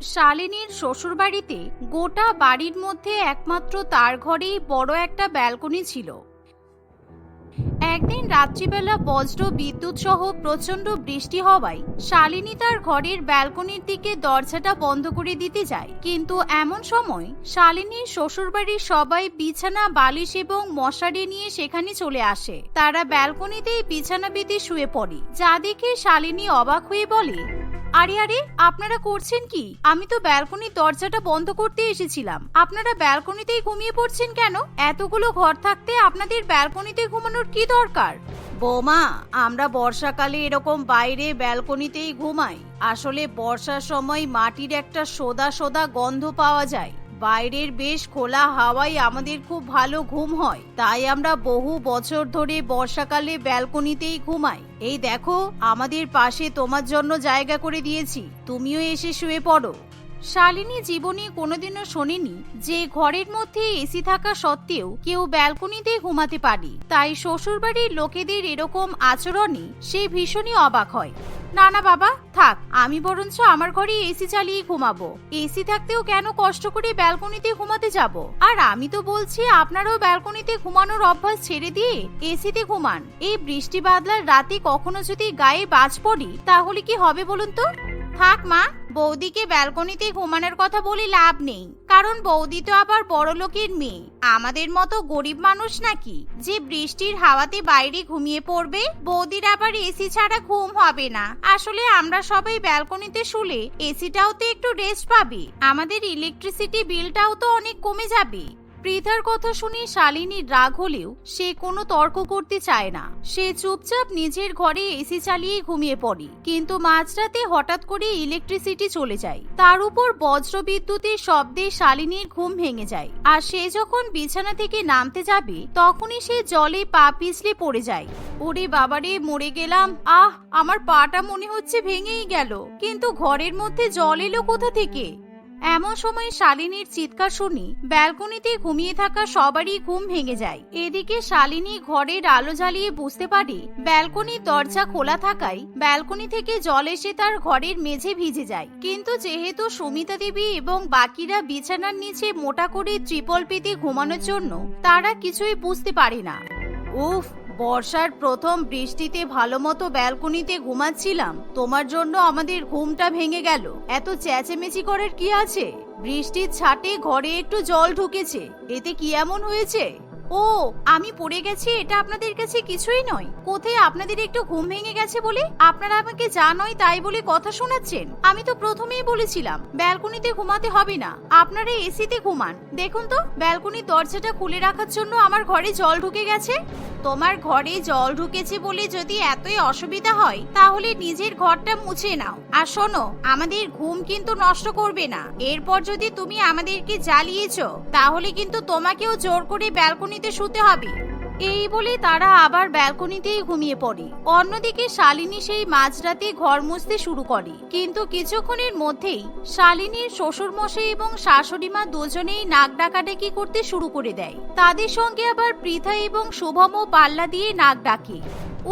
শালিনীর শ্বশুরবাড়িতে গোটা বাড়ির মধ্যে একমাত্র তার ঘরেই বড় একটা ব্যালকনি ছিল। একদিন রাত্রিবেলা বজ্র বিদ্যুৎ সহ প্রচণ্ড বৃষ্টি হওয়ায় শালিনী তার ঘরের ব্যালকনির দিকে দরজাটা বন্ধ করে দিতে যায়। কিন্তু এমন সময় শালিনীর শ্বশুরবাড়ির সবাই বিছানা, বালিশ এবং মশারি নিয়ে সেখানে চলে আসে। তারা ব্যালকনিতেই বিছানা পেতে শুয়ে পড়ে। যা দেখে শালিনী অবাক হয়ে বলে আরে আরে, আপনারা করছেন কি? আমি তো ব্যালকনির দরজাটা বন্ধ করতে এসেছিলাম। আপনারা ব্যালকনিতেই ঘুমিয়ে পড়ছেন কেন? এতগুলো ঘর থাকতে আপনাদের ব্যালকনিতে ঘুমানোর কি দরকার? বোমা, আমরা বর্ষাকালে এরকম বাইরে ব্যালকনিতেই ঘুমাই। আসলে বর্ষার সময় মাটির একটা সোদা সোদা গন্ধ পাওয়া যায়। বাইরের বেশ খোলা হাওয়ায় আমাদের খুব ভালো ঘুম হয়। তাই আমরা বহু বছর ধরে বর্ষাকালে ব্যালকনিতেই ঘুমাই। এই দেখো, আমাদের পাশে তোমার জন্য জায়গা করে দিয়েছি। তুমিও এসে শুয়ে পড়ো। শালিনী জীবনে কোনোদিনও শোনেনি যে ঘরের মধ্যে এসি থাকা সত্ত্বেও কেউ ব্যালকনিতে ঘুমাতে পারে। তাই শ্বশুরবাড়ির লোকেদের এরকম আচরণে সে ভীষণই অবাক হয়। না না, বাবা, থাক, আমি বরঞ্চ আমার ঘরে এসি চালিয়ে ঘুমাবো। এসি থাকতেও কেন কষ্ট করে ব্যালকনিতে ঘুমাতে যাব? আর আমি তো বলছি, আপনারাও ব্যালকনিতে ঘুমানোর অভ্যাস ছেড়ে দিয়ে এসিতে ঘুমান। এই বৃষ্টি বাদলার রাতে কখনো যদি গায়ে বাজ পড়ি, তাহলে কি হবে বলুন তো? থাক মা, বৌদিকে ব্যালকনিতে ঘুমানোর কথা বলে লাভ নেই। কারণ বৌদি তো আবার বড় লোকের মেয়ে। আমাদের মতো গরিব মানুষ নাকি? যে বৃষ্টির হাওয়াতে বাইরে ঘুমিয়ে পড়বে, বৌদির আবার এসি ছাড়া ঘুম হবে না। আসলে আমরা সবাই ব্যালকনিতে শুলে এসিটাও তো একটু রেস্ট পাবে। আমাদের ইলেকট্রিসিটি বিলটাও তো অনেক কমে যাবে। পৃথার কথা শুনে শালিনীর রাগ হলেও সে কোনো তর্ক করতে চায় না। সে চুপচাপ নিজের ঘরে এসি চালিয়ে ঘুমিয়ে পড়ে, কিন্তু মাঝরাতে হঠাৎ করে ইলেকট্রিসিটি চলে যায়। তার উপর বজ্র বিদ্যুতের শব্দে শালিনীর ঘুম ভেঙে যায় আর সে যখন বিছানা থেকে নামতে যাবে, তখনই সে জলে পা পিছলে পড়ে যায়। ওরে বাবারে, মরে গেলাম। আহ, আমার পাটা মনে হচ্ছে ভেঙেই গেল। কিন্তু ঘরের মধ্যে জল এলো কোথা থেকে? এমন সময় শালিনীর চিৎকার শুনি ব্যালকনিতে ঘুমিয়ে থাকা সবারই ঘুম ভেঙে যায়। এদিকে শালিনী ঘরের আলো জ্বালিয়ে বুঝতে পারে ব্যালকনির দরজা খোলা থাকায় ব্যালকনি থেকে জল এসে তার ঘরের মেঝে ভিজে যায়। কিন্তু যেহেতু সুমিতা দেবী এবং বাকিরা বিছানার নিচে মোটা করে ত্রিপল পেতে ঘুমানোর জন্য তারা কিছুই বুঝতে পারে না। উফ বর্ষার প্রথম বৃষ্টিতে ভালো মতো ব্যালকনিতে ঘুমাচ্ছিলাম। তোমার জন্য আমাদের ঘুমটা ভেঙে গেল। এত চেঁচেমেচি করার কি আছে? বৃষ্টির ছাটে ঘরে একটু জল ঢুকেছে। এতে কি এমন হয়েছে? ও, আমি পড়ে গেছি, এটা আপনাদের কাছে কিছুই নয়। কোথায় আপনাদের একটু ঘুম ভেঙে গেছে বলে? আপনারা আমাকে যা নয় তাই বলে কথা শোনাচ্ছেন। আমি তো প্রথমেই বলেছিলাম, ব্যালকনিতে ঘুমাতে হবে না। আপনারা এসিতে ঘুমান। দেখুন তো, ব্যালকনির দরজাটা খুলে রাখার জন্য আমার ঘরে জল ঢুকে গেছে। তোমার ঘরে জল ঢুকেছে বলে যদি এতই অসুবিধা হয়, তাহলে নিজের ঘরটা মুছে নাও। আর শোনো, আমাদের ঘুম কিন্তু নষ্ট করবে না। এরপর যদি তুমি আমাদেরকে জ্বালিয়েছ, তাহলে কিন্তু তোমাকেও জোর করে ব্যালকনিতে শুতে হবে। এই বলে তারা আবার ব্যালকনিতেই ঘুমিয়ে পড়ে। অন্যদিকে শালিনী সেই মাঝরাতে ঘর মুছতে শুরু করে। কিন্তু কিছুক্ষণের মধ্যেই শালিনীর শ্বশুরমশাই এবং শাশুড়িমা দুজনেই নাক ডাকাডাকি করতে শুরু করে দেয়। তাদের সঙ্গে আবার পৃথা এবং শুভমও পাল্লা দিয়ে নাক ডাকে।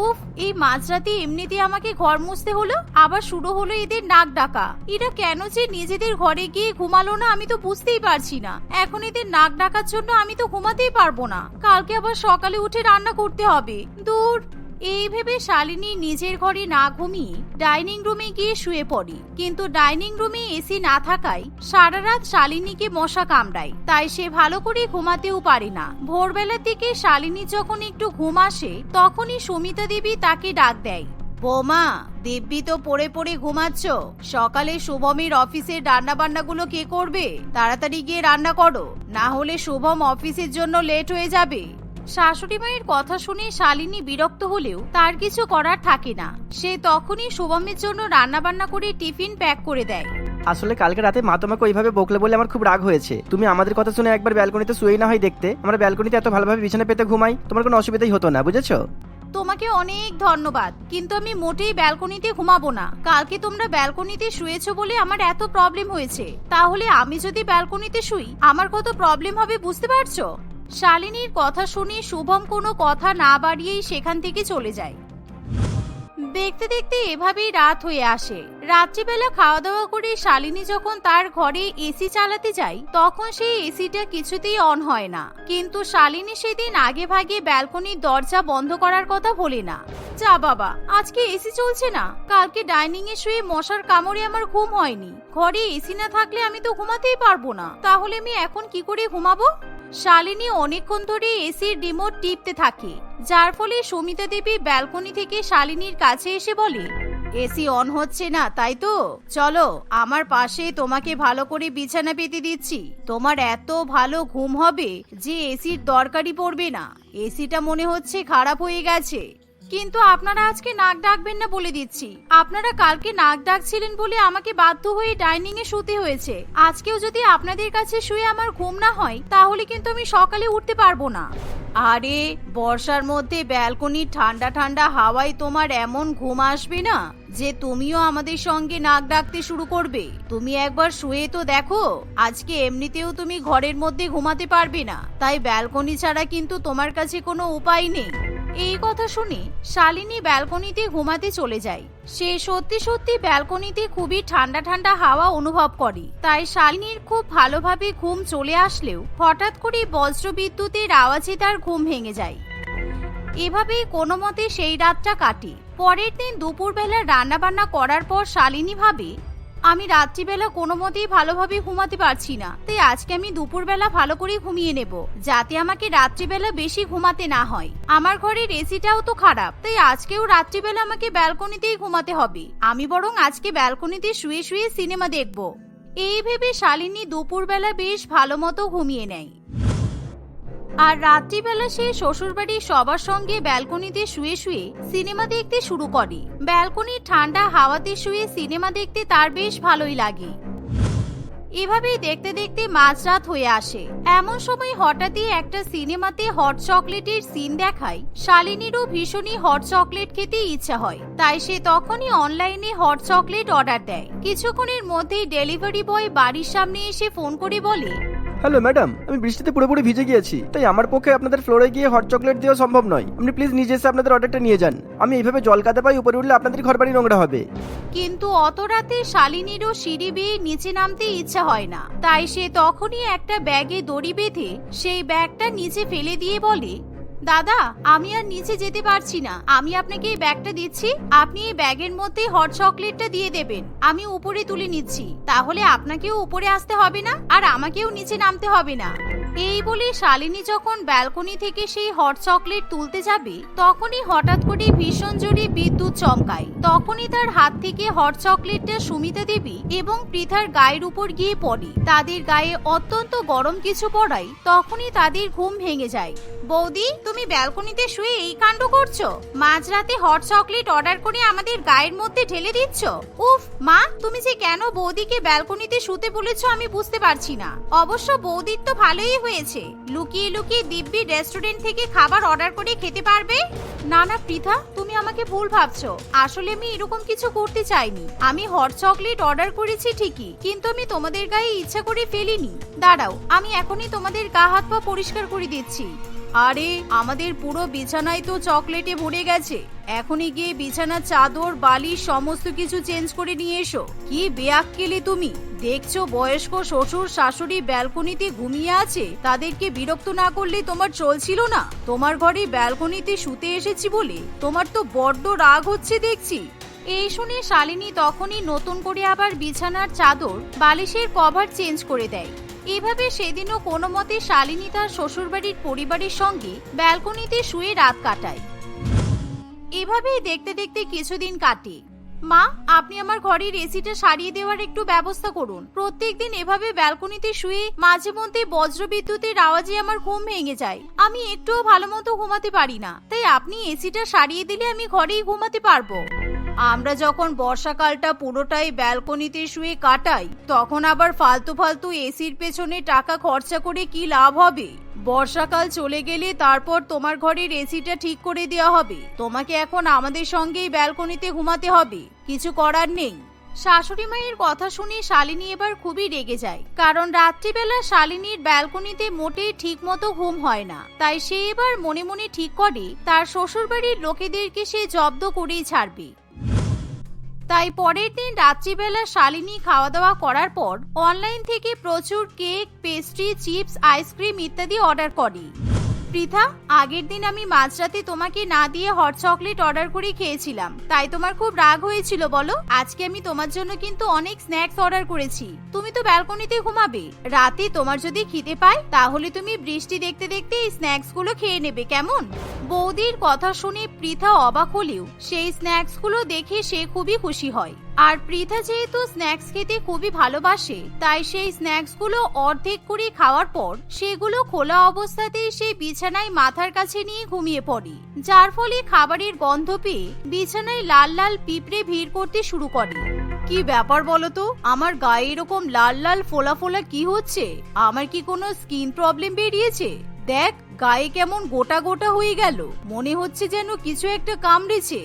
উফ, এই মাঝরাতে এমনিতে আমাকে ঘর মুছতে হলো, আবার শুরু হলো এদের নাক ডাকা। এরা কেন যে নিজেদের ঘরে গিয়ে ঘুমালো না আমি তো বুঝতেই পারছি না। এখন এদের নাক ডাকার জন্য আমি তো ঘুমাতেই পারব না। কালকে আবার সকালে উঠে রান্না করতে হবে। দূর। এই ভেবে শালিনী নিজের ঘরে না ঘুমিয়ে ডাইনিং রুমে গিয়ে শুয়ে পড়ে। কিন্তু ডাইনিং রুমে এসি না থাকায় সারা রাত শালিনীকে মশা কামড়ায়। তাই সে ভালো করে ঘুমাতেও পারে না। ভোরবেলার দিকে শালিনী যখন একটু ঘুম আসে, তখনই সুমিতা দেবী তাকে ডাক দেয়। বোমা, দিব্যি তো পড়ে পড়ে ঘুমাচ্ছ। সকালে শুভমের অফিসের রান্না বান্নাগুলো কে করবে? তাড়াতাড়ি গিয়ে রান্না করো। না হলে শুভম অফিসের জন্য লেট হয়ে যাবে। শাশুড়ি মায়ের কথা শুনে শালিনী বিরক্ত হলেও তার কিছু করার থাকে না। সে তখনই শুভমের জন্য রান্না বান্না করে টিফিন প্যাক করে দেয়। আসলে কালকে রাতে মা তোমাকে ওইভাবে বকলে বলে আমার খুব রাগ হয়েছে। তুমি আমাদের কথা শুনে একবার ব্যালকনিতে শুয়েই না হয় দেখতে। আমরা ব্যালকনিতে এত ভালোভাবে বিছানা পেতে ঘুমাই তোমার কোনো অসুবিধাই হতো না বুঝেছ? তোমাকে অনেক ধন্যবাদ কিন্তু আমি মোটেই ব্যালকনিতে ঘুমাবো না। কালকে তোমরা ব্যালকনিতে শুয়েছো বলে আমার এত প্রবলেম হয়েছে। তাহলে আমি যদি ব্যালকনিতে শুই আমার কত প্রবলেম হবে বুঝতে পারছ? শালিনীর কথা শুনে শুভম কোনো কথা না বাড়িয়েই সেখান থেকে চলে যায়। দেখতে দেখতে এভাবেই রাত হয়ে আসে। রাত্রিবেলা খাওয়া দাওয়া করে শালিনী যখন তার ঘরে এসি চালাতে যায়, তখন সেই এসিটা কিছুতেই অন হয় না। কিন্তু শালিনী সেদিন আগে ভাগে ব্যালকনির দরজা বন্ধ করার কথা বলে না। যা বাবা, আজকে এসি চলছে না? কালকে ডাইনিং এ শুয়ে মশার কামড়ে আমার ঘুম হয়নি। ঘরে এসি না থাকলে আমি তো ঘুমাতেই পারব না। তাহলে আমি এখন কি করে ঘুমাবো? শালিনী অনেকক্ষণ ধরে এসির রিমোট টিপতে থাকে, যার ফলে সমিতা দেবী ব্যালকনি থেকে শালিনীর কাছে এসে বলে, এসি অন হচ্ছে না, তাই তো? চলো, আমার পাশে তোমাকে ভালো করে বিছানা পেতে দিচ্ছি। তোমার এত ভালো ঘুম হবে যে এসির দরকারই পড়বে না। এসিটা মনে হচ্ছে খারাপ হয়ে গেছে। কিন্তু আপনারা আজকে নাক ডাকবেন না বলে দিচ্ছি। আপনারা কালকে নাক ডাকছিলেন বলে আমাকে বাধ্য হয়ে ডাইনিং এ শুতে হয়েছে। আজকেও যদি আপনাদের কাছে শুয়ে আমার ঘুম না হয়, তাহলে কিন্তু আমি সকালে উঠতে পারব না। আরে, বর্ষার মধ্যে ব্যালকনির ঠান্ডা ঠান্ডা হাওয়ায় তোমার এমন ঘুম আসবে না? যে তুমিও আমাদের সঙ্গে নাক ডাকতে শুরু করবে। তুমি একবার শুয়ে তো দেখো, আজকে এমনিতেও তুমি ঘরের মধ্যে ঘুমাতে পারবে না। তাই ব্যালকনি ছাড়া কিন্তু তোমার কাছে কোনো উপায় নেই। এই কথা শুনে শালিনী ব্যালকনিতে ঘুমাতে চলে যায়। সে সত্যি সত্যি ব্যালকনিতে খুবই ঠান্ডা ঠান্ডা হাওয়া অনুভব করে। তাই শালিনীর খুব ভালোভাবে ঘুম চলে আসলেও হঠাৎ করে বজ্র বিদ্যুতের আওয়াজে তার ঘুম ভেঙে যায়। এভাবেই কোনো মতে সেই রাতটা কাটে। পরের দিন দুপুরবেলা রান্না বান্না করার পর শালিনী ভাবে, আমি রাত্রিবেলা কোনো মতেই ভালোভাবে ঘুমাতে পারছি না, তাই আজকে আমি দুপুরবেলা ভালো করে ঘুমিয়ে নেব, যাতে আমাকে রাত্রিবেলা বেশি ঘুমাতে না হয়। আমার ঘরের এসিটাও তো খারাপ, তাই আজকেও রাত্রিবেলা আমাকে ব্যালকনিতেই ঘুমাতে হবে। আমি বরং আজকে ব্যালকনিতে শুয়ে শুয়ে সিনেমা দেখব। এই ভেবে শালিনী দুপুরবেলা বেশ ভালো মতো ঘুমিয়ে নেয়। আর রাত্রিবেলা সে শ্বশুরবাড়ির সবার সঙ্গে ব্যালকনিতে শুয়ে শুয়ে সিনেমা দেখতে শুরু করে। ব্যালকনির ঠান্ডা হাওয়াতে শুয়ে সিনেমা দেখতে তার বেশ ভালোই লাগে। এভাবেই দেখতে দেখতে মাঝরাত হয়ে আসে। এমন সময় হঠাৎই একটা সিনেমাতে হট চকলেটের সিন দেখায়। শালিনীরও ভীষণই হট চকলেট খেতে ইচ্ছা হয়। তাই সে তখনই অনলাইনে হট চকলেট অর্ডার দেয়। কিছুক্ষণের মধ্যেই ডেলিভারি বয় বাড়ির সামনে এসে ফোন করে বলে হ্যালো, ম্যাডাম, আমি বৃষ্টিতে পুরোপুরি ভিজে গিয়েছি, তাই আমার পক্ষে আপনাদের ফ্লোরে গিয়ে হট চকলেট দেওয়া সম্ভব নয়। আপনি প্লিজ নিজে এসে আপনাদের অর্ডারটা নিয়ে যান। আমি এইভাবে জল কাদা পাই, উপরে উঠলে আপনাদের ঘর বাড়ি নোংরা হবে। কিন্তু অত রাতে শালিনীরও সিঁড়ি বেয়ে নিচে নামতে ইচ্ছা হয় না। তাই সে তখনই একটা ব্যাগে দড়ি বেঁধে সেই ব্যাগটা নিচে ফেলে দিয়ে বলে দাদা, আমি আর নিচে যেতে পারছি না। আমি আপনাকে এই ব্যাগটা দিচ্ছি। আপনি এই ব্যাগের মধ্যে হট চকলেটটা দিয়ে দেবেন। আমি উপরে তুলে নিচ্ছি। তাহলে আপনাকেও উপরে আসতে হবে না, আর আমাকেও নিচে নামতে হবে না। এই বলে শালিনী যখন ব্যালকনি থেকে সেই হট চকলেট তুলতে যাবে, তখনই হঠাৎ করে ভীষণ জোরে বিদ্যুৎ চমকায়। তখনই তার হাত থেকে হট চকলেটটা সুমিতা দেবী এবং পৃথার গায়ের উপর গিয়ে পড়ে। তাদের গায়ে অত্যন্ত গরম কিছু পড়ায়, তখনই তাদের ঘুম ভেঙে যায়। বৌদি, তুমি ব্যালকনিতে শুয়ে এই কাণ্ড করছ? মাঝরাতে হট চকলেট অর্ডার করে আমাদের গায়ের মধ্যে ঢেলে দিচ্ছ? উফ, মা, তুমি যে কেন বৌদিকে ব্যালকনিতে শুতে বলেছ আমি বুঝতে পারছি না। অবশ্য বৌদির তো ভালোই হয়েছে। লুকিয়ে লুকিয়ে দিব্যি রেস্টুরেন্ট থেকে খাবার অর্ডার করে খেতে পারবে? না না, পৃথা, তুমি আমাকে ভুল ভাবছ। আসলে আমি এরকম কিছু করতে চাইনি। আমি হট চকলেট অর্ডার করেছি ঠিকই, কিন্তু আমি তোমাদের গায়ে ইচ্ছা করে ফেলিনি। দাঁড়াও, আমি এখনই তোমাদের গা হাত পা পরিষ্কার করে দিচ্ছি। আরে, আমাদের পুরো বিছানায় তো চকলেটে ভরে গেছে। এখনই গিয়ে বিছানার চাদর, বালিশ, সমস্ত কিছু চেঞ্জ করে নিয়ে এসো। কি বেয়াক্কেলে তুমি? দেখছ, বয়স্ক শ্বশুর, শাশুড়ি ব্যালকনিতে ঘুমিয়ে আছে। তাদেরকে বিরক্ত না করলে তোমার চলছিল না? তোমার ঘরে ব্যালকনিতে শুতে এসেছি বলে? তোমার তো বড্ড রাগ হচ্ছে দেখছি। এই শুনে শালিনী তখনই নতুন করে আবার বিছানার চাদর, বালিশের কভার চেঞ্জ করে দেয়। এভাবে সেদিনও কোনো মতে শালিনী তার শ্বশুরবাড়ির পরিবারের সঙ্গে ব্যালকনিতে শুয়ে রাত কাটায়। এভাবেই দেখতে দেখতে কিছুদিন কাটে। মা, আপনি আমার ঘরের এসিটা সারিয়ে দেওয়ার একটু ব্যবস্থা করুন। প্রত্যেকদিন এভাবে ব্যালকনিতে শুয়ে মাঝে মধ্যে বজ্র বিদ্যুতের আওয়াজে আমার ঘুম ভেঙে যায়। আমি একটুও ভালো মতো ঘুমাতে পারি না। তাই আপনি এসিটা সারিয়ে দিলে আমি ঘরেই ঘুমাতে পারব। আমরা যখন বর্ষাকালটা পুরোটাই ব্যালকনিতে শুয়ে কাটাই, তখন আবার ফালতু ফালতু এসির পেছনে টাকা খরচা করে কি লাভ হবে? বর্ষাকাল চলে গেলে তারপর তোমার ঘরের এসিটা ঠিক করে দেওয়া হবে। তোমাকে এখন আমাদের সঙ্গেই ব্যালকনিতে ঘুমাতে হবে। কিছু করার নেই। শাশুড়ি মায়ের কথা শুনে শালিনী এবার খুবই রেগে যায়। কারণ রাত্রিবেলা শালিনীর ব্যালকনিতে মোটেই ঠিক মতো ঘুম হয় না। তাই সে এবার মনে মনে ঠিক করে, তার শ্বশুরবাড়ির লোকেদেরকে সে জব্দ করেই ছাড়বে। তাই পরের দিন রাত্রিবেলা শালিনী খাওয়া দাওয়া করার পর অনলাইন থেকে প্রচুর cake pastry chips ice cream ইত্যাদি অর্ডার করি। পৃথা আগের দিন আমি মাঝরাতে তোমাকে না দিয়ে হট চকলেট অর্ডার করে খেয়েছিলাম। তাই তোমার খুব রাগ হয়েছিল, বলো? আজকে আমি তোমার জন্য কিন্তু অনেক স্ন্যাক্স অর্ডার করেছি। তুমি তো ব্যালকনিতে ঘুমাবে। রাতে তোমার যদি খিদে পায়, তাহলে তুমি বৃষ্টি দেখতে দেখতে এই স্ন্যাক্সগুলো খেয়ে নেবে, কেমন? বৌদির কথা শুনে পৃথা অবাক হলেও সেই স্ন্যাক্সগুলো দেখে সে খুবই খুশি হয়। আর পৃথা যেহেতু স্ন্যাক্স খেতে খুবই ভালোবাসে, তাই সেই স্ন্যাক্সগুলো অর্ধেক করে খাওয়ার পর সেগুলো খোলা অবস্থাতেই সে বিছানায় মাথার কাছে নিয়ে ঘুমিয়ে পড়ে, যার ফলে খাবারের গন্ধ পেয়ে বিছানায় লাল লাল পিঁপড়ে ভিড় করতে শুরু করে। কি ব্যাপার বলো তো আমার গায়ে এরকম লাল লাল ফোলা ফোলা কি হচ্ছে? আমার কি কোনো স্কিন প্রবলেম বেরিয়েছে? দেখ, গায়ে কেমন গোটা গোটা হয়ে গেল। মনে হচ্ছে যেন কিছু একটা কামড়েছে।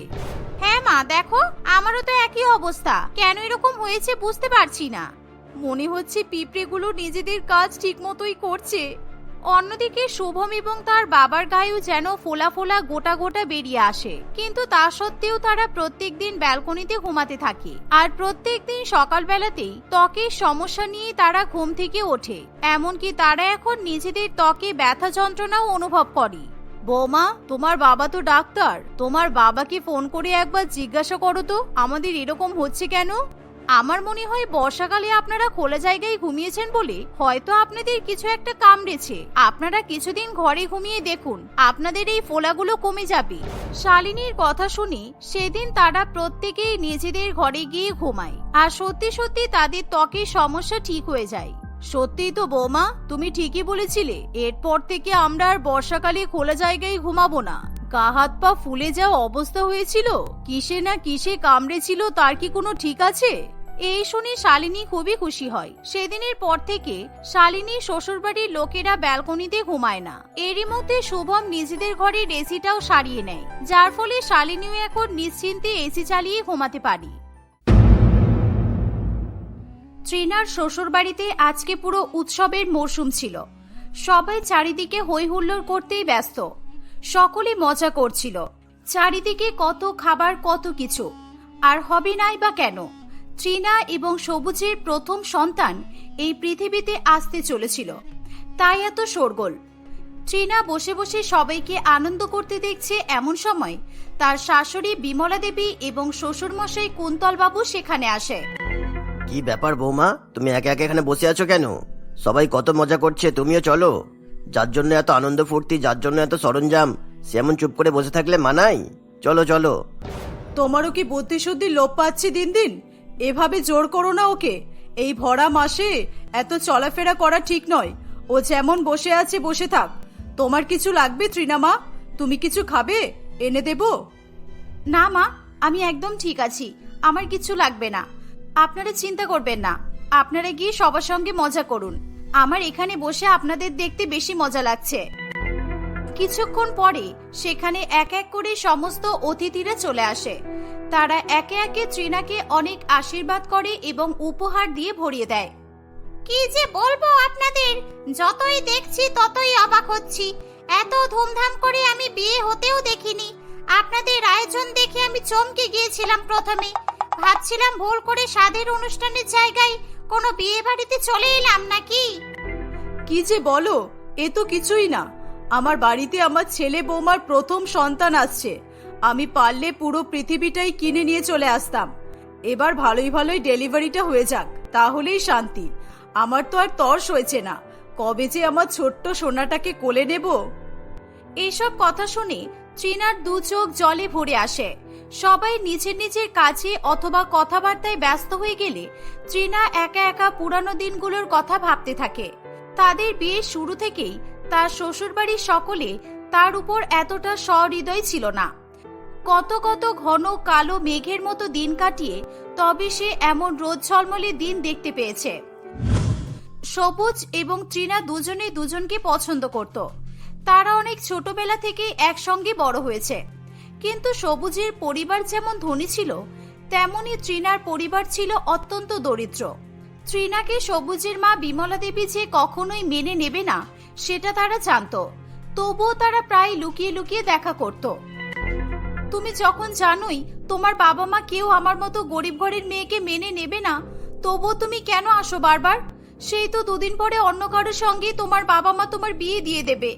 হ্যাঁ মা, দেখো, আমারও তো একই অবস্থা। কেন এরকম হয়েছে বুঝতে পারছি না। মনে হচ্ছে পিঁপড়েগুলো নিজেদের কাজ ঠিক মতোই করছে। অন্যদিকে শুভম এবং তার বাবার গায়েও যেন ফোলা ফোলা গোটা গোটা বেরিয়ে আসে। কিন্তু তা সত্ত্বেও তারা প্রত্যেক দিন ব্যালকনিতে ঘুমাতে থাকে। আর প্রত্যেকদিন সকালবেলাতেই ত্বকের সমস্যা নিয়ে তারা ঘুম থেকে ওঠে। এমনকি তারা এখন নিজেদের ত্বকে ব্যথা যন্ত্রণাও অনুভব করে। বৌমা, তোমার বাবা তো ডাক্তার। তোমার বাবাকে ফোন করে একবার জিজ্ঞাসা করো তো, আমাদের এরকম হচ্ছে কেন? আমার মনে হয় বর্ষাকালে আপনারা খোলা জায়গায় ঘুমিয়েছেন বলে হয়তো আপনাদের কিছু একটা কামড়েছে। আপনারা কিছুদিন ঘরে ঘুমিয়ে দেখুন, আপনাদের এই ফোলাগুলো কমে যাবে। শালিনীর কথা শুনে সেদিন তারা প্রত্যেকেই নিজেদের ঘরে গিয়ে ঘুমায়। আর সত্যি সত্যি তাদের ত্বকের সমস্যা ঠিক হয়ে যায়। সত্যিই তো বৌমা, তুমি ঠিকই বলেছিলে। এরপর থেকে আমরা আর বর্ষাকালে খোলা জায়গায় ঘুমাবো না। গা হাত পা ফুলে যাওয়া অবস্থা হয়েছিল। কিসে না কিসে কামড়েছিল, তার কি কোনো ঠিক আছে? এই শুনে শালিনী খুবই খুশি হয়। সেদিনের পর থেকে শালিনী শ্বশুরবাড়ির লোকেরা ব্যালকনিতে ঘুমায় না। এরই মধ্যে শুভম নিজেদের ঘরের এসিটাও সারিয়ে নেয়। যার ফলে শালিনীও এখন নিশ্চিন্তে এসি চালিয়ে ঘুমাতে পারি। ট্রিনার শ্বশুরবাড়িতে আজকে পুরো উৎসবের মরশুম ছিল। সবাই চারিদিকে হই হুল্লোড় করতেই ব্যস্ত। সকলে মজা করছিল। চারিদিকে কত খাবার, কত কিছু। আর হবে নাই বা কেন? ট্রিনা এবং সবুজের প্রথম সন্তান এই পৃথিবীতে আসতে চলেছিল। তাই এত শোরগোল। ট্রিনা বসে বসে সবাইকে আনন্দ করতে দেখছে এমন সময় তার শাশুড়ি বিমলা দেবী এবং শ্বশুরমশাই কুন্তলবাবু সেখানে আসে। কি ব্যাপার বৌমা? তুমি একে একে এখানে বসে আছো কেন? সবাই কত মজা করছে তুমিও চলো। যার জন্য এত আনন্দ ফুর্তি যার জন্য এত সরঞ্জাম সে এমন চুপ করে বসে থাকলে মানাই চলো চলো। তোমারও কি বুদ্ধি শুদ্ধি লোপ পাচ্ছে দিন দিন? এভাবে জোর করো না ওকে। এই ভরা মাসে এত চলাফেরা করা ঠিক নয়। ও যেমন বসে আছে বসে থাক। তোমার কিছু লাগবে ত্রিনামা তুমি কিছু খাবে? এনে দেবো? না মা আমি একদম ঠিক আছি। আমার কিছু লাগবে না। আপনারা চিন্তা করবেন না। আপনারা গিয়ে সবার সঙ্গে মজা করুন। আমার এখানে বসে আপনাদের দেখতে বেশি মজা লাগছে। কিছুক্ষণ পরে সেখানে এক এক করে সমস্ত অতিথিরা চলে আসে। তারা একে একে ত্রিনাকে অনেক আশীর্বাদ করে এবং উপহার দিয়ে ভরিয়ে দেয়। কি যে বলব আপনাদের? যতই দেখছি, ততই অবাক হচ্ছি। এত ধুমধাম করে আমি বিয়ে হতেও দেখিনি। আপনাদের আয়োজন দেখে আমি চমকে গিয়েছিলাম প্রথমে। ভাবছিলাম ভুল করে স্বাদের অনুষ্ঠানের জায়গায় কোনো বিয়ে বাড়িতে চলে এলাম নাকি? কি যে বলো এ তো কিছুই না। আমার বাড়িতে আমার ছেলে বৌমার প্রথম সন্তান আসছে। আমি পারলে পুরো পৃথিবীটাই কিনে নিয়ে চলে আসতাম। এবার ভালোই ভালোই ডেলিভারিটা হয়ে যাক তাহলেই শান্তি। আমার তো আর তর্স হয়েছে না। কবে যে আমার ছোট্ট সোনাটাকে কোলে নেব? এইসব কথা শুনে ট্রিনার দু চোখ জলে ভরে আসে। সবাই নিজের নিজের কাজে অথবা কথাবার্তায় ব্যস্ত হয়ে গেলে ট্রিনা একা একা পুরানো দিনগুলোর কথা ভাবতে থাকে। তাদের বিয়ে শুরু থেকেই তার শ্বশুরবাড়ির সকলে তার উপর এতটা সহৃদয় ছিল না। কত কত ঘন কালো মেঘের মতো দিন কাটিয়ে তবে সে এমন রোদ ঝলমলে দিন দেখতে পেয়েছে। সবুজ এবং ট্রিনা দুজনে দুজনকে পছন্দ করত। তারা অনেক ছোটবেলা থেকে একসঙ্গে বড় হয়েছে। কিন্তু সবুজের পরিবার যেমন ধনী ছিল, তেমনই ট্রিনার পরিবার ছিল অত্যন্ত দরিদ্র। ট্রিনাকে সবুজের মা বিমলা দেবী যে কখনোই মেনে নেবে না, সেটা তারা জানতো। তবুও তারা প্রায় লুকিয়ে লুকিয়ে দেখা করত। তুমি যখন জানোই তোমার বাবা মা কেউ আমার মতো গরিব ঘরের মেয়েকে মেনে নেবে না, তবুও তুমি কেন আসো বারবার? সেই তো দুদিন পরে অন্য কারোর সঙ্গে তোমার বাবা মা তোমার বিয়ে দিয়ে দেবে।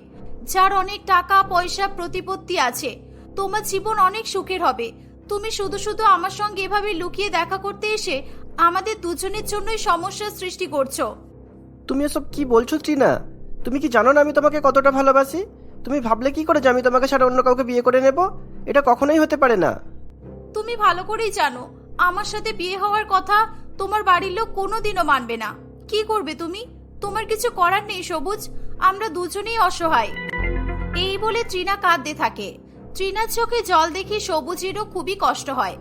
যার অনেক টাকা পয়সা প্রতিপত্তি আছে তোমার জীবন অনেক সুখের হবে। তুমি শুধু শুধু আমার সঙ্গে এভাবে লুকিয়ে দেখা করতে এসে আমাদের দুজনের জন্যই সমস্যার সৃষ্টি করছ। তুমি এসব কি বলছো ট্রিনা তুমি কি জানো না আমি তোমাকে কতটা ভালোবাসি? তুমি ভাবলে কি করে যে আমি তোমাকে ছাড়া অন্য কাউকে বিয়ে করে নেব? এটা কখনোই হতে পারে না। তুমি ভালো করেই জানো আমার সাথে বিয়ে হওয়ার কথা তোমার বাড়ির লোক কোনোদিনও মানবে না। কি করবে তুমি? তোমার কিছু করার নেই সবুজ। আমরা দুজনেই অসহায়। এই বলে ট্রিনা কাঁদতে থাকে। ট্রিনার চোখে জল দেখে সবুজেরও খুবই কষ্ট হয়।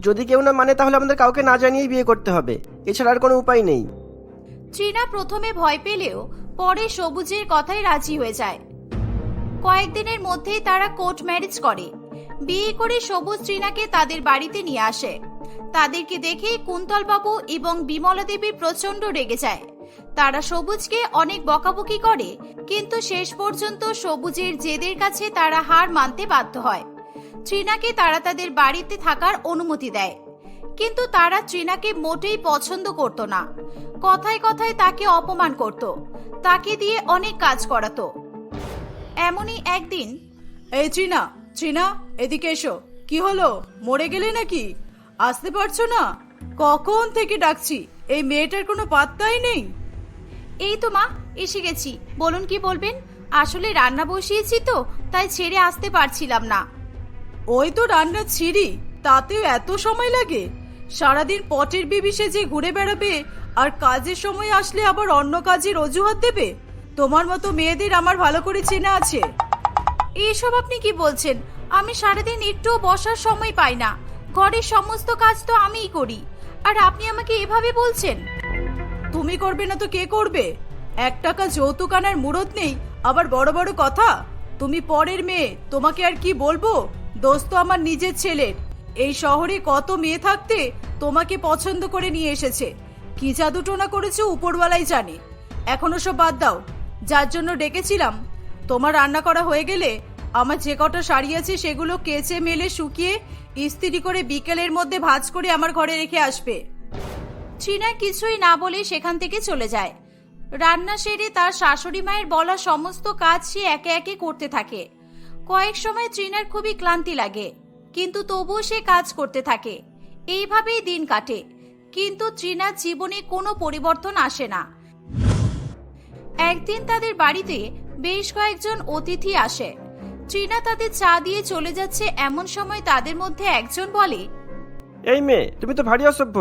যদি কেউ না মানে তাহলে আমাদের কাউকে না জানিয়েই বিয়ে করতে হবে। এছাড়া আর কোনো উপায় নেই। ট্রিনা প্রথমে ভয় পেলেও পরে সবুজের কথায় রাজি হয়ে যায়। কয়েকদিনের মধ্যেই তারা কোর্ট ম্যারেজ করে। বিয়ে করে সবুজ ট্রিনাকে তাদের বাড়িতে নিয়ে আসে। তাদেরকে দেখে কুন্তলবাবু এবং বিমলা দেবী প্রচণ্ড রেগে যায়। তারা সবুজকে অনেক বকাবকি করে, কিন্তু শেষ পর্যন্ত সবুজের জেদের কাছে তারা হার মানতে বাধ্য হয়। ট্রিনাকে তারা তাদের বাড়িতে থাকার অনুমতি দেয়, কিন্তু তারা ট্রিনাকে মোটেই পছন্দ করত না। কথায় কথায় তাকে অপমান করত, তাকে দিয়ে অনেক কাজ করাতো। এমনই একদিন এই ট্রিনা ট্রিনা এদিকে এসো। কি হলো? মরে গেলে নাকি? আসতে পারছ না? কখন থেকে ডাকছি? এই মেয়েটার কোনো পাত্তাই নেই। এই তো মা এসে গেছি। বলুন কি বলবেন? আসলে রান্না বসিয়েছি তো তাই ছেড়ে আসতে পারছিলাম না। ওই তো রান্না ছিঁড়ি তাতেও এত সময় লাগে। সারাদিন পটের বিবিষে যে ঘুরে বেড়াবে আর কাজের সময় আসলে আবার অন্য কাজের অজুহাত দেবে? তোমার মতো মেয়েদের আমার ভালো করে চেনা আছে। এইসব আপনি কি বলছেন? আমি সারাদিন একটুও বসার সময় পাই না। ঘরের সমস্ত কাজ তো আমিই করি। আর আপনি আমাকে এভাবে বলছেন? তুমি করবে না তো কে করবে? এক টাকা যৌতুক আনার মুরত নেই, আবার বড় বড় কথা। তুমি পরের মেয়ে, তোমাকে আর কি বলব? দোস্ত আমার নিজের ছেলের। এই শহরে কত মেয়ে থাকতে তোমাকে পছন্দ করে নিয়ে এসেছে। কি জাদুটোনা করেছে উপরওয়ালাই জানে। এখনও সব বাদ দাও। যার জন্য ডেকেছিলাম। তোমার রান্না করা হয়ে গেলে আমার যে কটা শাড়ি আছে সেগুলো কেচে মেলে শুকিয়ে ইস্ত্রি করে বিকেলের মধ্যে ভাঁজ করে আমার ঘরে রেখে আসবে। ট্রিনা কিছুই না বলে সেখান থেকে চলে যায়। রান্না সেরে তার শাশুড়ি মায়ের বলা সমস্ত কাজ সে একে একে করতে থাকে। কয়েক সময় ট্রিনার খুবই ক্লান্তি লাগে, কিন্তু তবুও সে কাজ করতে থাকে। এইভাবেই দিন কাটে, কিন্তু ট্রিনার জীবনে কোনো পরিবর্তন আসে না। একদিন তাদের বাড়িতে বেশ কয়েকজন অতিথি আসে। ট্রিনা তাদের চা দিয়ে চলে যাচ্ছে এমন সময় তাদের মধ্যে একজন বলে এই মেয়ে তুমি তো ভারী অসভ্য।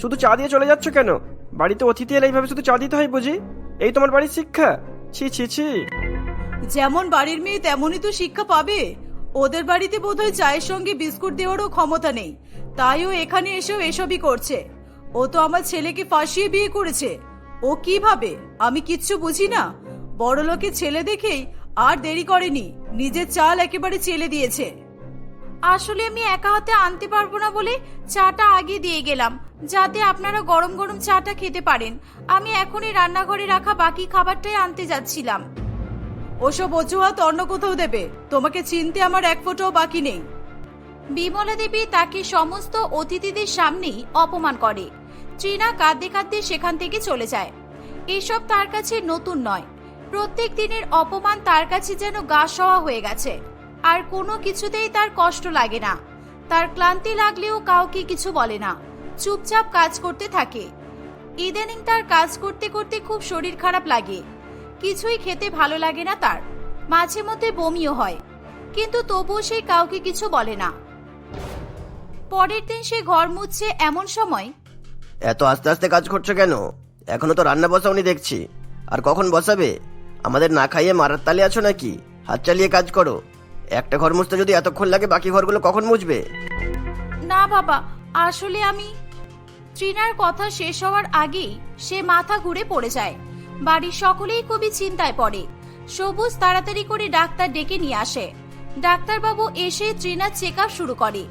শুধু চা দিয়ে চলে যাচ্ছ কেন? বাড়িতে অতিথি এলে এইভাবে শুধু চা দিতে হয় বুঝি? এই তোমার বাড়ির শিক্ষা? ছি ছি ছি। যেমন বাড়ির মেয়ে তেমনই তো শিক্ষা পাবে। ওদের বাড়িতে বোধহয় চায়ের সঙ্গে বিস্কুট দেওয়ারও ক্ষমতা নেই। তাই ও এখানে এসেও এসবই করছে। ও তো আমার ছেলেকে ফাঁসিয়ে বিয়ে করেছে। ও কীভাবে আমি কিচ্ছু বুঝি না। বড় লোকের ছেলে দেখেই আর দেরি করেনি নিজের চাল একেবারে চেলে দিয়েছে। আসলে আমি একা হাতে আনতে পারব না বলে চাটা আগে দিয়ে গেলাম যাতে আপনারা গরম গরম চাটা খেতে পারেন। আমি এখনই রান্নাঘরে রাখা বাকি খাবারটাই আনতে যাচ্ছিলাম। ওসব অজুহাত অন্য কোথাও দেবে তোমাকে চিনতে আমার এক ফোঁটাও বাকি নেই। বিমলা দেবী তাকে সমস্ত অতিথিদের সামনেই অপমান করে। ট্রিনা কাঁদতে কাঁদতে সেখান থেকে চলে যায়। এসব তার কাছে নতুন নয় প্রত্যেক দিনের অপমান তার কাছে যেন গা সওয়া হয়ে গেছে। আর কোনো কিছুতেই তার কষ্ট লাগে না। তার ক্লান্তি লাগলেও কাউকে কিছু বলে না। চুপচাপ কাজ করতে থাকে। ইদানিং তার কাজ করতে করতে খুব শরীর খারাপ লাগে। কিছুই খেতে ভালো লাগে না তার। মাঝে মধ্যে বমিও হয়। কিন্তু তবুও সে কাউকে কিছু বলে না। পরের দিন সে ঘর মুছছে এমন সময়। এত আস্তে আস্তে কাজ করছ কেন? এখনও তো রান্না বসাওনি দেখছি। আর কখন বসাবে? আমাদের না খাইয়ে মারার তালে আছো নাকি? হাত চালিয়ে কাজ করো। একটা ঘর মুছতে যদি এতক্ষণ লাগে বাকি ঘরগুলো কখন মুছবে? না বাবা আসলে আমি ট্রিনার কথা শেষ হওয়ার আগেই সে মাথা ঘুরে পড়ে যায়। বাড়ির সকলেই খুবই চিন্তায় পড়ে। সবুজ তাড়াতাড়ি করে ডাক্তার ডেকে নিয়ে আসে। ডাক্তারবাবু এসে ট্রিনার চেক শুরু করে।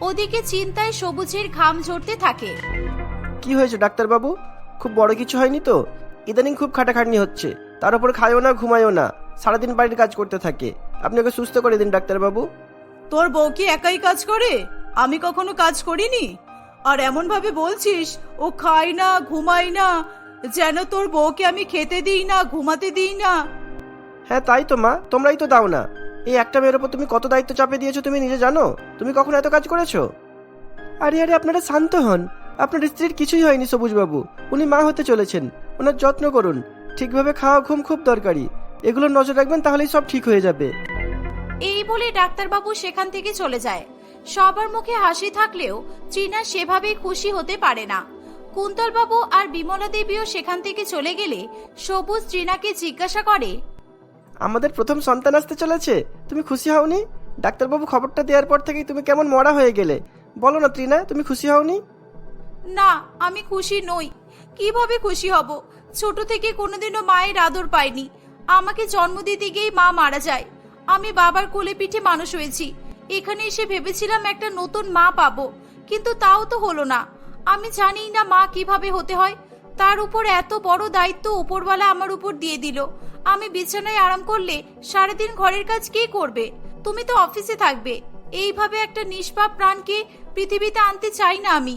ওদিকে চিন্তায় সবুজের ঘাম ঝরতে থাকে। কি হয়েছে ডাক্তারবাবু? খুব বড় কিছু হয়নি তো? ইদানিং খুব খাটাখাটনি হচ্ছে। তার উপর খায়ও না ঘুমায়ও না। সারাদিন বাড়ির কাজ করতে থাকে। আপনি ওকে সুস্থ করে দিন ডাক্তারবাবু। তোর বউ কি একাই কাজ করে? আমি কখনো কাজ করিনি? আর এমন ভাবে বলছিস ও খায় না ঘুমায় না যেন তোর বউকে আমি খেতে দিই না ঘুমাতে দিই না। হ্যাঁ তাই তো মা। তোমরাই তো দাও না। এই একটা মেয়ের ওপর তুমি কত দায়িত্ব চাপে দিয়েছ তুমি নিজে জানো? তুমি কখন এত কাজ করেছ? আরে আরে আপনারা শান্ত হন। আপনার স্ত্রীর কিছুই হয়নি সবুজবাবু। উনি মা হতে চলেছেন। ওনার যত্ন করুন। ঠিকভাবে খাওয়া ঘুম খুব দরকারি। এগুলোর নজর রাখবেন তাহলেই সব ঠিক হয়ে যাবে। এই বলে ডাক্তারবাবু সেখান থেকে চলে যায়। সবার মুখে হাসি থাকলেও ট্রিনা সেভাবে খুশি হতে পারে না। কুন্তলবাবু আর বিমলা দেবীও সেখান থেকে চলে গেলে সবুজ ট্রিনাকে জিজ্ঞাসা করে আমাদের প্রথম সন্তান আসতে চলেছে তুমি খুশি হওনি? ডাক্তারবাবু খবরটা দেওয়ার পর থেকেই তুমি কেমন মরা হয়ে গেলে। বলো না ত্রিনা তুমি খুশি হওনি? না আমি খুশি নই। কীভাবে খুশি হব? ছোট থেকে কোনোদিনও মায়ের আদর পাইনি। আমাকে জন্ম দিতে গিয়েই মা মারা যায়। আমি বাবার কোলে পিঠে মানুষ হয়েছি। এখানে এসে ভেবেছিলাম একটা নতুন মা পাবো, কিন্তু তাও তো হলো না। আমি জানি না মা কীভাবে হতে হয়। তার উপর এত বড় দায়িত্ব উপরওয়ালা আমার উপর দিয়ে দিল। আমি বিছানায় আরাম করলে সারাদিন ঘরের কাজ কে করবে? তুমি তো অফিসে থাকবে। এইভাবে একটা নিষ্পাপ প্রাণকে পৃথিবীতে আনতে চাই না আমি।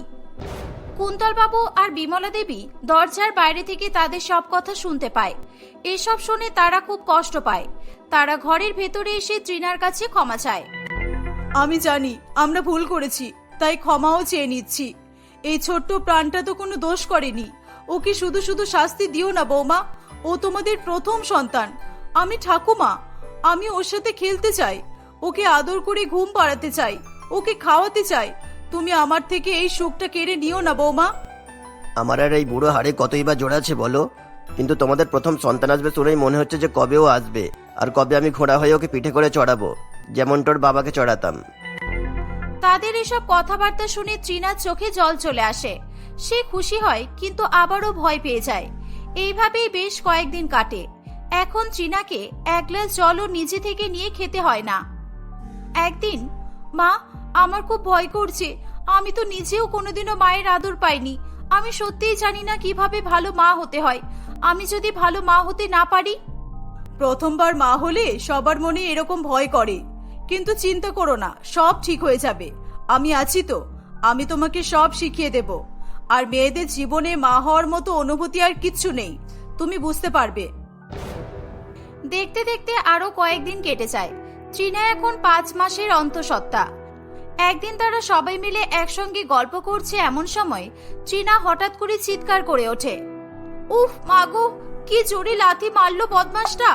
কুন্তলবাবু আর বিমলা দেবী দরজার বাইরে থেকে তাদের সব কথা শুনতে পায়। এসব শুনে তারা খুব কষ্ট পায়। তারা ঘরের ভেতরে এসে ট্রিনার কাছে ক্ষমা চায়। আমি জানি, আমরা ভুল করেছি, তাই ক্ষমাও চেয়ে নিচ্ছি। এই ছোট্ট প্রাণটা তো কোনো দোষ করেনি। ওকে শুধু শুধু শাস্তি দিও না, বৌমা। ও তোমাদের প্রথম সন্তান। আমি ঠাকুমা। আমি ওর সাথে খেলতে চাই। ওকে আদর করে ঘুম পাড়াতে চাই। ওকে খাওয়াতে চাই। তুমি আমার থেকে এই সুখটা কেড়ে নিও না বৌমা। আমার আর এই বুড়ো হাড়ে কতই বা জোড়াছে বলো? কিন্তু তোমাদের প্রথম সন্তান আসবে শুনেই মনে হচ্ছে যে কবেও আসবে আর কবে আমি ঘোড়া হয়ে ওকে পিঠে করে চড়াবো যেমন তোর বাবাকে চড়াতাম। তাদের এসব কথাবার্তা শুনে ট্রিনার চোখে জল চলে আসে। সে খুশি হয় কিন্তু আবারও ভয় পেয়ে যায়। এইভাবেই বেশ কয়েকদিন কাটে। এখন ট্রিনাকে এক গ্লাস জলও নিজে থেকে নিয়ে খেতে হয় না। একদিন মা আমার খুব ভয় করছে। আমি তো নিজেও কোনোদিনও মায়ের আদর পাইনি। আমি সত্যিই জানি না কীভাবে ভালো মা হতে হয়। আমি যদি ভালো মা হতে না পারি? প্রথমবার মা হলে সবার মনে এরকম ভয় করে। কিন্তু চিন্তা করো না সব ঠিক হয়ে যাবে। আমি আছি তো। আমি তোমাকে সব শিখিয়ে দেব। আর মেয়েদের জীবনে মা হওয়ার মতো অনুভূতি আর কিচ্ছু নেই। তুমি বুঝতে পারবে। দেখতে দেখতে আরও কয়েকদিন কেটে যায়। ট্রিনা এখন পাঁচ মাসের অন্তঃসত্ত্বা। একদিন তারা সবাই মিলে একসঙ্গে গল্প করছে এমন সময় ট্রিনা হঠাৎ করে চিৎকার করে ওঠে। উফ মাগো কি জোরে লাথি মারলো বদমাসটা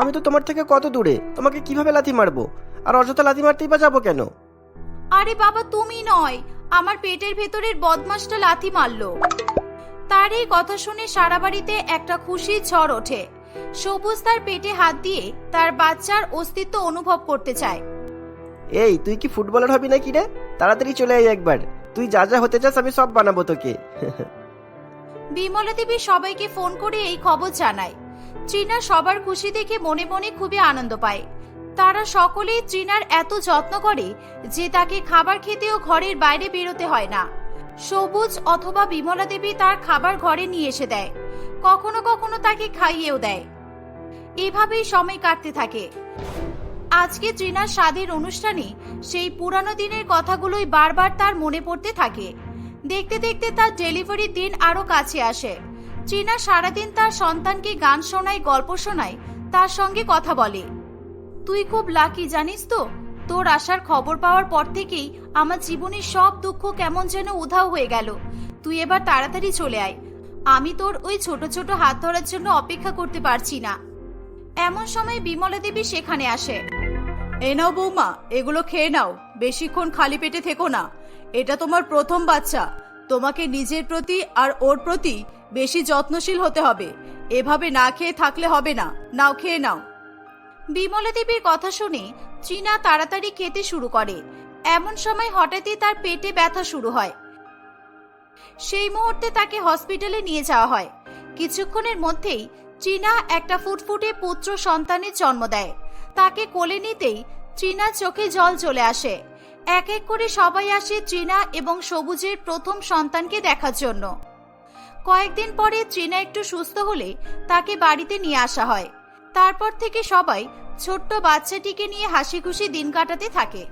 আমি তো তোমার থেকে কত দূরে? তোমাকে কীভাবে লাথি মারবো? আর অযথা লাথি মারতেই বা যাব কেন? আরে বাবা তুমি নয় আমার পেটের ভেতরের বদমাসটা লাথি মারলো। তার এই কথা শুনে সারা বাড়িতে একটা খুশির ঝড় ওঠে। সবুজ তার পেটে হাত দিয়ে তার বাচ্চার অস্তিত্ব অনুভব করতে চায়। এই, তুই কি ফুটবলার হবি নাকি রে? তাড়াতাড়ি চলে আয় একবার। তুই যা যা হতে চাস আমি সব বানাবো তোকে। বিমলা দেবী সবাইকে ফোন করে এই খবর জানায়। ট্রিনা সবার খুশি দেখে মনে মনে খুবই আনন্দ পায়। তারা সকলেই ট্রিনার এত যত্ন করে যে তাকে খাবার খেতেও ঘরের বাইরে বেরোতে হয় না। সবুজ অথবা বিমলা দেবী তার খাবার ঘরে নিয়ে এসে দেয়। কখনো কখনো তাকে খাইয়েও দেয়। এভাবেই সময় কাটতে থাকে। আজকে ট্রিনার স্বাদের অনুষ্ঠানে সেই পুরানো দিনের কথাগুলোই বারবার তার মনে পড়তে থাকে। দেখতে দেখতে তার ডেলিভারির দিন আরও কাছে আসে। চীনা সারাদিন তার সন্তানকে গান শোনায়, গল্প শোনায়, তার সঙ্গে কথা বলে। তুই খুব লাকি জানিস তো? তোর আসার খবর পাওয়ার পর থেকেই আমার জীবনের সব দুঃখ কেমন যেন উধাও হয়ে গেল। তুই এবার তাড়াতাড়ি চলে আয়। আমি তোর ওই ছোট ছোট হাত ধরার জন্য অপেক্ষা করতে পারছি না। এমন সময় বিমলা দেবী সেখানে আসে। এ নাও বৌমা, এগুলো খেয়ে নাও, বেশিক্ষণ খালি পেটে থেকো না। এটা তোমার প্রথম বাচ্চা। তোমাকে নিজের প্রতি আর ওর প্রতি বেশি যত্নশীল হতে হবে। এভাবে না খেয়ে থাকলে হবে না। নাও, খেয়ে নাও। বিমলা দেবীর কথা শুনে চীনা তাড়াতাড়ি খেতে শুরু করে। এমন সময় হঠাৎই তার পেটে ব্যথা শুরু হয়। সেই মুহূর্তে তাকে হসপিটালে নিয়ে যাওয়া হয়। কিছুক্ষণের মধ্যেই চীনা একটা ফুটফুটে পুত্র সন্তানের জন্ম দেয়। তাকে কোলে নিতেই চীনা চোখে জল চলে আসে। এক এক করে সবাই আসে চীনা এবং সবুজের প্রথম সন্তানকে দেখার জন্য। কয়েকদিন পরে চীনা একটু সুস্থ হলে তাকে বাড়িতে নিয়ে আসা হয়। তারপর থেকে সবাই ছোট্ট বাচ্চাটিকে নিয়ে হাসি খুশি দিন কাটাতে থাকে।